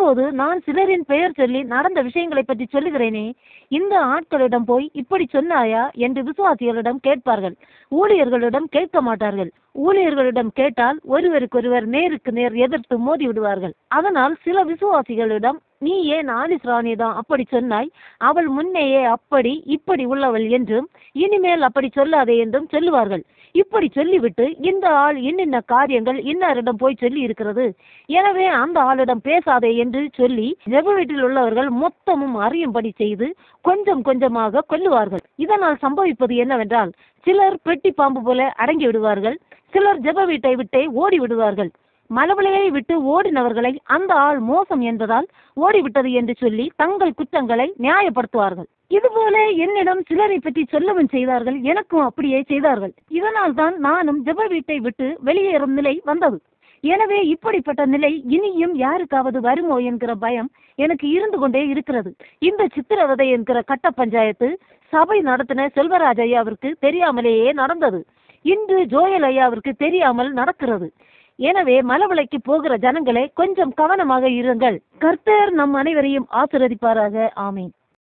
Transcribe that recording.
இப்போது நான் சிலரின் பெயர் சொல்லி நடந்த விஷயங்களை பற்றி சொல்லுகிறேனே இந்த ஆட்களிடம் போய் இப்படி சொன்னாயா? என்று விசுவாசிகளிடம் கேட்பார்கள். ஊழியர்களிடம் கேட்க மாட்டார்கள். ஊழியர்களிடம் கேட்டால் ஒருவருக்கொருவர் நேருக்கு நேர் எதிர்த்து மோதி விடுவார்கள். அதனால் சில விசுவாசிகளிடம் நீ ஏன் ஆலிஸ் ராணிதான் அப்படி சொன்னாய். அவள் முன்னேயே அப்படி இப்படி உள்ளவள் என்றும் இனிமேல் அப்படி சொல்லாதே என்றும் சொல்லுவார்கள். இப்படி சொல்லிவிட்டு இந்த ஆள் இன்னின்ன காரியங்கள் இன்னாரிடம் போய் சொல்லி இருக்கிறது எனவே அந்த ஆளிடம் பேசாதே என்று சொல்லி ஜெப வீட்டில் உள்ளவர்கள் மொத்தமும் அறியும்படி செய்து கொஞ்சம் கொஞ்சமாக கொல்லுவார்கள். இதனால் சம்பவிப்பது என்னவென்றால் சிலர் பெட்டி பாம்பு போல அடங்கி விடுவார்கள். சிலர் ஜெப வீட்டை விட்டே ஓடி விடுவார்கள். மலவளையை விட்டு ஓடினவர்களை அந்த ஆள் மோசம் என்பதால் ஓடிவிட்டது என்று சொல்லி தங்கள் குற்றங்களை நியாயப்படுத்துவார்கள். இதுபோல என்னிடம் சிலரை பற்றி சொல்லவும் செய்தார்கள். எனக்கும் அப்படியே செய்தார்கள். இதனால் தான் நானும் ஜெப வீட்டை விட்டு வெளியேறும் நிலை வந்தது. எனவே இப்படிப்பட்ட நிலை இனியும் யாருக்காவது வருமோ என்கிற பயம் எனக்கு இருந்து கொண்டே இருக்கிறது. இந்த சித்திரவதை என்கிற கட்ட பஞ்சாயத்து சபை நடத்தின செல்வராஜ் ஐயாவிற்கு தெரியாமலேயே நடந்தது. இன்று ஜோயல் ஐயாவிற்கு தெரியாமல் நடக்கிறது. எனவே மலவளைக்கு போகிற ஜனங்களே கொஞ்சம் கவனமாக இருங்கள். கர்த்தர் நம் அனைவரையும் ஆசிர்வதிப்பாராக. ஆமீன்.